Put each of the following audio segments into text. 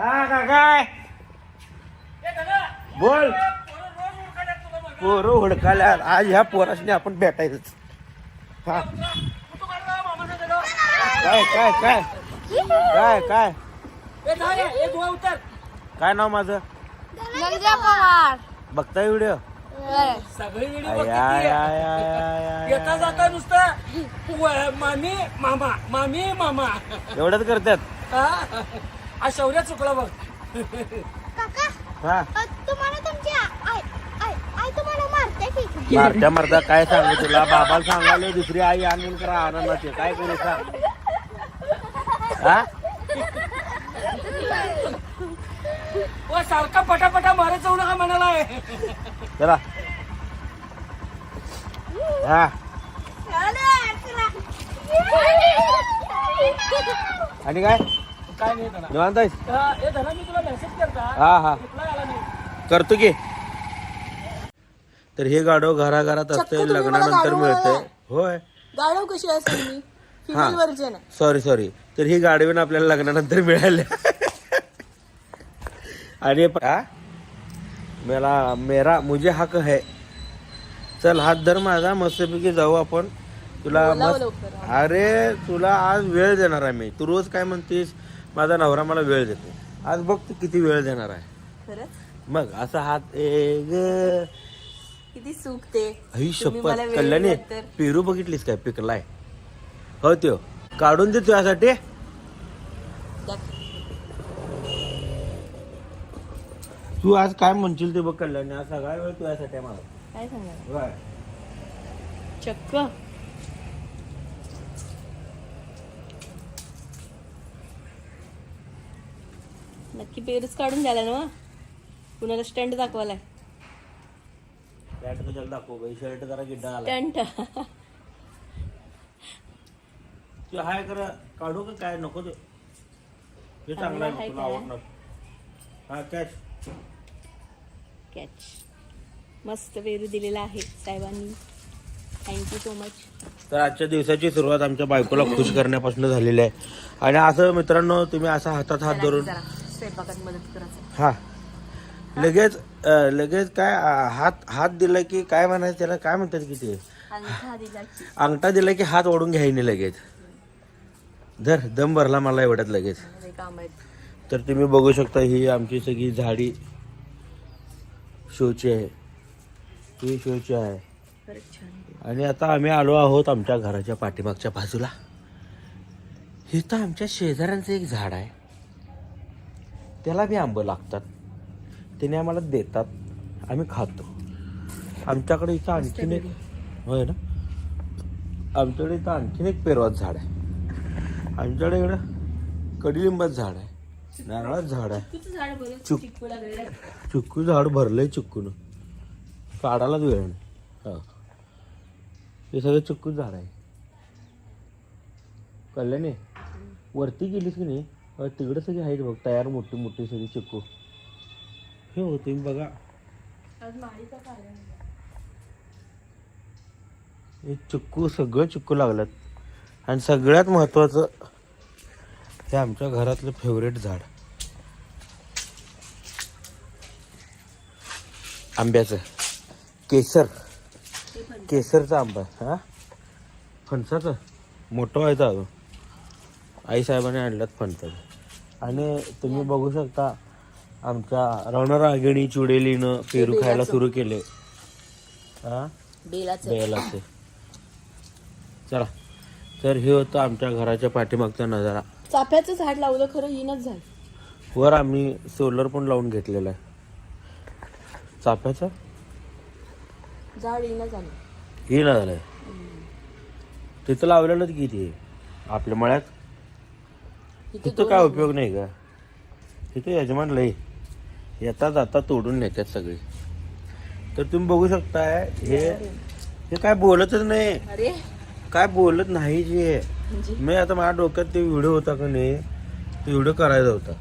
हा का काय? बोल. पोरं हुडकाल्या आज ह्या पोराशने आपण भेटायचंच. हा. काय काय काय? काय काय? काय नाव माझं? नंद्या पवार. बघताय व्हिडिओ? सगळी येता जाता नुसतं मामी मामा मामी मामा. एवढंच करतात? हा? शौर्य चुकला बघ. काका हा. अ, तुम्हाला तुमची आ- आई आई आई तुम्हाला मारते की? मारत्या मारत्या काय सांगू तुला? बाबाला सांगायला दुसरी आई आणून करा आनंदाचे. काय करू सांग? हा? व सारखा पटापटा मारत जाऊ नका म्हणालाय. चला. हा. आणि काय? काय नाही त्याला निवांत आहेस? हा, ए धना मी तुला मेसेज करता हा हा. रिप्लाय आला नाही. करतो की. तर हे गाडव घराघरात असते तुम्ही मला लग्नानंतर गाढव मिळते. होय. गाढव कशी असेल मी? हा. फिमेल व्हर्जन आहे. सॉरी सॉरी तर ही गाडवीन आपल्याला लग्नानंतर मिळाले. आणि प- हा? मेरा मेरा मुझे हक है. चल हात धर माझा मस्तपैकी जाऊ आपण. तुला बोलावं मस्त लवकर. अरे तुला आज वेळ देणार आहे मी. तू रोज काय म्हणतीस? माझा नवरा मला वेळ देतो. आज बघ तू किती वेळ देणार आहे. खरंच? मग असा हात ए ग. किती सुख ते. आई तुम्ही मला शपथ वेळ कल्याणी दिलात तर. पेरू बघितलीस काय? पिकलाय. हो त्यो. काढून दे तुझ्यासाठी. तू आज काय म्हणशील ते बघ कल्याणी? आज सगळा वेळ तुझ्यासाठी आहे मला. काय सांगा होय. चक्क. नक्की पेरूच काढून द्याला ना कुणाला स्टंट पॅन्ट कशाला दाखव शर्ट जरा गिड्डा स्टंट. तू हाय कर काढू का काय? नको ते. हे चांगलं आहे तुला? आवडणार. हा कॅच कॅच मस्त पेरू दिलेला आहे साहेबांनी. थँक्यू सो मच तर आजच्या दिवसाची सुरुवात आमच्या बायकोला खुश करण्यापासून झालेली आहे. आणि असं मित्रांनो तुम्ही असा हातात हात धरून स्वयंपाकात मदत करायचं. हा. लगेच अं, लगेच काय अं, हात हात दिला की काय म्हणायचं त्याला? काय म्हणतात की ते? अंगठा दिला की. अंगठा दिला की हात ओढून घ्यायने लगेच. धर दम भरला मला एवढ्यात लगेच. हे काम आहेत तर तुम्ही बघू शकता ही आमची सगळी झाडी शोची आहे. ही शोची आहे. खरंच छान आहे. आणि आता आम्ही आलो आहोत आमच्या घराच्या पाठीमागच्या बाजूला. हे तर आमच्या शेजाऱ्यांचं एक झाड आहे. त्याला बी आंबं लागतात. त्याने आम्हाला देतात. आम्ही खातो. आमच्याकडे इथं आणखीन एक होय ना? आमच्याकडे इथं आणखीन एक पेरवाच झाड आहे. आमच्याकडे इकडं कडुलिंबाचं झाड आहे. नारळाचं झाड आहे. चुक. चिक्कू झाड भरलंय चिक्कून. काढायलाच वेळ नाही. हा. हे सगळं चिक्कूच झाड आहे. कळलं वरती गेलीस की नाही? तिकडे सगळी आहेत बघ तयार मोठी मोठी सगळी चिक्कू. हे हो तुम्ही बघा. हे चिक्कू सगळं चिक्कू लागल्यात. आणि सगळ्यात महत्वाचं हे आमच्या घरातलं फेवरेट झाड. आंब्याचं. केसर. केसरचा आंबा हा? फणसाचं. मोठं व्हायचं अजून. आई साहेबांनी आणल्यात फणसाचं. आणि तुम्ही बघू शकता आमच्या रणरागिणी चुडेलीनं पेरू खायला सुरू केले. हा? बेलाचं. चला. तर हे होतं आमच्या घराच्या पाठीमागचा नजारा. चाफ्याचं झाड लावलं खरं येणच झाड. वर आम्ही सोलर पण लावून घेतलेला आहे. चाफ्याचा? झाड येणं झालं. ना झालंय. तिथं लावलेलंच किती आपल्या मळ्यात? तिथं काय उपयोग नाही का? तिथं यजमान लय येता जाता तोडून नेतात सगळे. तर तुम्ही बघू शकताय हे हे काय बोलतच नाही. काय बोलत नाही जे. म्हणजे? मी आता माझ्या डोक्यात ते व्हिडिओ होता का नाही तो व्हिडिओ करायचा होता.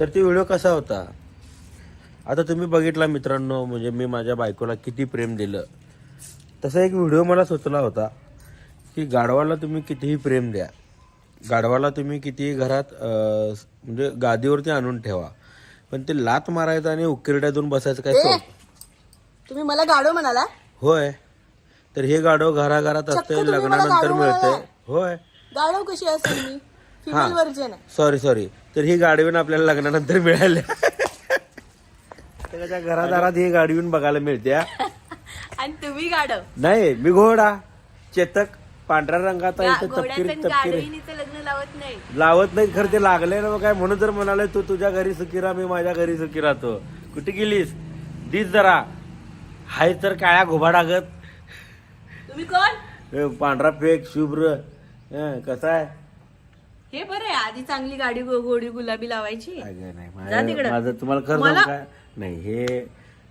तर ते व्हिडिओ कसा होता? आता तुम्ही बघितला मित्रांनो म्हणजे मी माझ्या बायकोला किती प्रेम दिलं. तसा एक व्हिडिओ मला सुचला होता की गाढवाला तुम्ही कितीही प्रेम द्या. गाढवाला तुम्ही किती घरात म्हणजे गादीवरती आणून ठेवा. पण ते लात मारायचं आणि उकिरड्यातून बसायचं काय तुम्ही मला गाडो म्हणाला? होय. तर हे गाढव घराघरात असते लग्नानंतर गाढव मिळते? होय. गाडव कशी असेल मी? फिमेल व्हर्जन आहे. सॉरी सॉरी तर ही गाडीवून आपल्याला लग्नानंतर मिळाल्या त्याच्या घरादारात ही गाडीवून बघायला मिळते हा. आणि तुम्ही गाडव नाही मी घोडा. चेतक. पांढऱ्या रंगाचा इथं तपकिरी तपकिरी. लग्न लावत नाही. लावत नाही खरं ते लागले ना मग काय? म्हणून तर म्हणाले तू तुझ्या घरी सुखी राहा मी माझ्या घरी सुखी राहतो. कुठे गेलीस? दिस जरा. हाय तर काळ्या घुबाडागत तुम्ही कोण? पांढरा फेक शुभ्र. हं, कसा आहे? हे बरं आहे आधी चांगली गाडी गो- गोडी गुलाबी लावायची. अगं नाही जा माझं तिकडं. माझं तुम्हाला खरं मला- सांगू काय नाही हे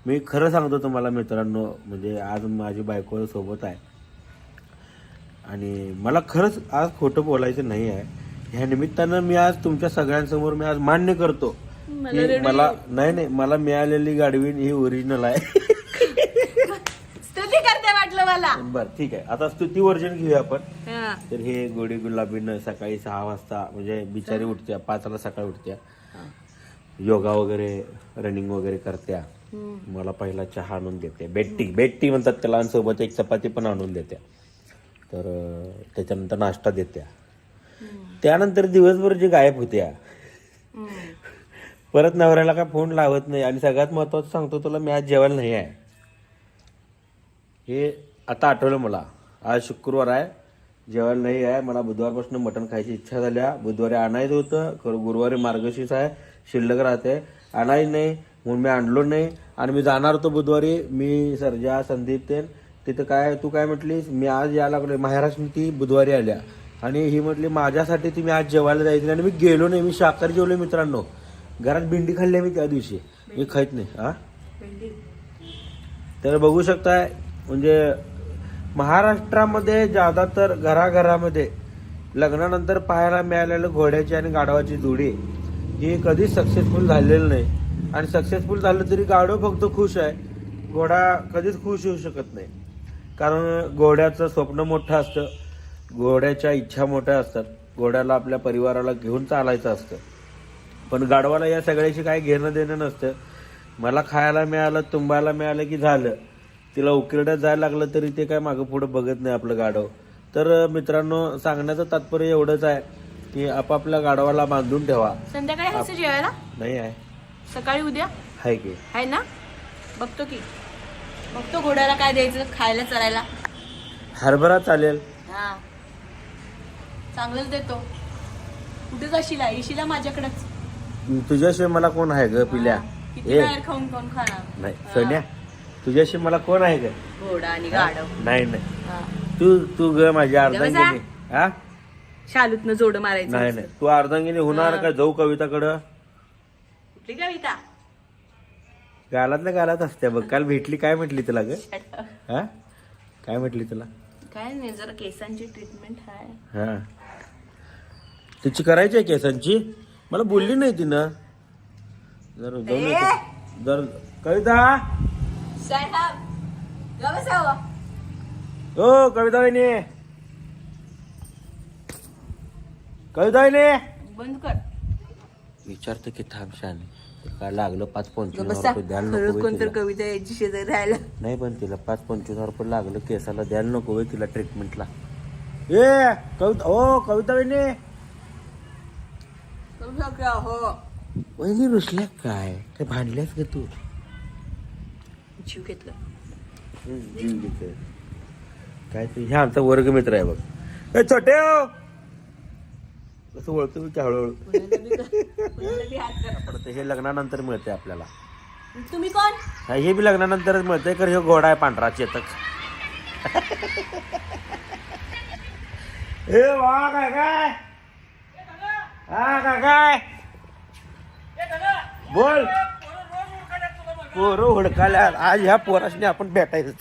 मी खरं सांगतो तुम्हाला मित्रांनो म्हणजे आज माझी बायको सोबत आहे. आणि मला खरंच आज खोटं बोलायचं नाही आहे. ह्या निमित्तानं मी आज तुमच्या सगळ्यांसमोर मी आज मान्य करतो की मला नाही नाही मला मिळालेली गाडवीन ही ओरिजिनल आहे. स्तुती करते वाटलं मला. बरं ठीक आहे. आता स्तुती वर्जन घेऊया आपण. हा. तर हे गोडी गुलाबीनं सकाळी सहा वाजता म्हणजे बिचारी उठत्या पाचला सकाळी उठत्या. योगा वगैरे रनिंग वगैरे करत्या. मला पहिला चहा आणून देते बेट्टी बेट्टी म्हणतात त्याला आणि सोबत एक चपाती पण आणून देत्या. तर त्याच्यानंतर नाश्ता देत्या. त्यानंतर दिवसभर जे गायब होत्या. परत नवऱ्याला काय फोन लावत नाही. आणि सगळ्यात महत्वाचं सांगतो तुला मी आज जेवायला नाही आहे. हे आता आठवलं मला. आज शुक्रवार आहे. जेवायला नाही आहे. मला बुधवारपासून मटण खायची इच्छा झाल्या. बुधवारी आणायचं होतं. खरं गुरुवारी मार्गशीर्ष आहे. शिल्लक राहते. आणायचं नाही. म्हणून मी आणलो नाही. आणि मी जाणार होतो बुधवारी. मी सर्जा संदीप तेन तिथं काय तू काय म्हटलीस? मी आज यायला लागलो महाराष्ट्र ती बुधवारी आल्या. आणि ही म्हटली माझ्यासाठी तुम्ही आज जेवायला जायचं आणि मी गेलो नाही. मी शाकाहारी जेवलो मित्रांनो. घरात भेंडी खाल्ली मी त्या दिवशी. मी खात नाही. हा तर बघू शकताय म्हणजे महाराष्ट्रामध्ये ज्यादा तर घराघरामध्ये लग्नानंतर पाहायला मिळालेलं घोड्याची आणि गाढवाची जोडी ही कधीच सक्सेसफुल झालेलं नाही. आणि सक्सेसफुल झालं तरी गाढव फक्त खुश आहे. घोडा कधीच खुश होऊ शकत नाही. कारण घोड्याचं स्वप्न मोठं असतं. घोड्याच्या इच्छा मोठ्या असतात. घोड्याला आपल्या परिवाराला घेऊन चालायचं असतं. पण गाढवाला या सगळ्याशी काही घेणं देणं नसतं. मला खायला मिळालं तुंबायला मिळालं की झालं. तिला उकिरड्यात जायला लागलं तरी ते काय मागं पुढं बघत नाही आपलं गाढव. तर मित्रांनो सांगण्याचं तात्पर्य एवढंच आहे की आपापल्या गाढवाला बांधून ठेवा. संध्याकाळी जेवायला? नाही आहे. सकाळी उद्या? हाय की. आहे ना? बघतो की. बघतो घोड्याला काय द्यायचं? खायला चरायला? हरभरा चालेल. हा. चांगलंच देतो. कुठे जाशील येशील माझ्याकडेच. तुझ्याशिवाय मला कोण आहे ग पिल्या? किती ए बाहेर खाऊन खाऊन खाणार? नाही सोन्या तुझ्याशी मला कोण आहे ग? घोडा आणि गाडव नाही नाही. हा. तू तू ग माझी. अर्धांगिनी. हा? शालूतनं जोड मारायचं. नाही नाही. तू अर्धांगिनी होणार का जाऊ कविताकडं? कुठली कविता? गालात ना गालात असते बघ. काल भेटली काय म्हटली तुला ग? हा? काय म्हटली तुला? काय नाही जरा केसांची ट्रीटमेंट आहे हा. तिची करायची आहे केसांची? मला बोलली नाही तिनं. जर जाऊन येतो. जर कविता. हो कविता वहिनी कविता वहिनी बंद कर. विचारतो की थांब शाने. काय लागलं? पाच पंचवीस हजार रुपये द्यायला नको कोणतरी तिला. कविता यायची शेजारी राहायला. नाही पण तिला पाच पंचवीस हजार रुपये लागलं. केसाला द्यायला नको होय तिला ट्रीटमेंटला ए कविता ओ कविता वहिनी हो. वहिनी रुसल्या काय? काय भांडल्यास का तू? जीव घेतलं. जीव घेते काय ते? ह्या आमचा वर्ग मित्र आहे बघ. ए छोटे हो. कसं ओळखतो मी की हळूहळू पडतं हे लग्नानंतर मिळते आपल्याला. तुम्ही कोण? हा, हे बी लग्नानंतरच मिळतंय कारण हे घोडा आहे पांढरा चेतक. ए वा काय काय? हा काय काय? बोल. पोरं हुडकाल्या आज ह्या पोराशने आपण भेटायचं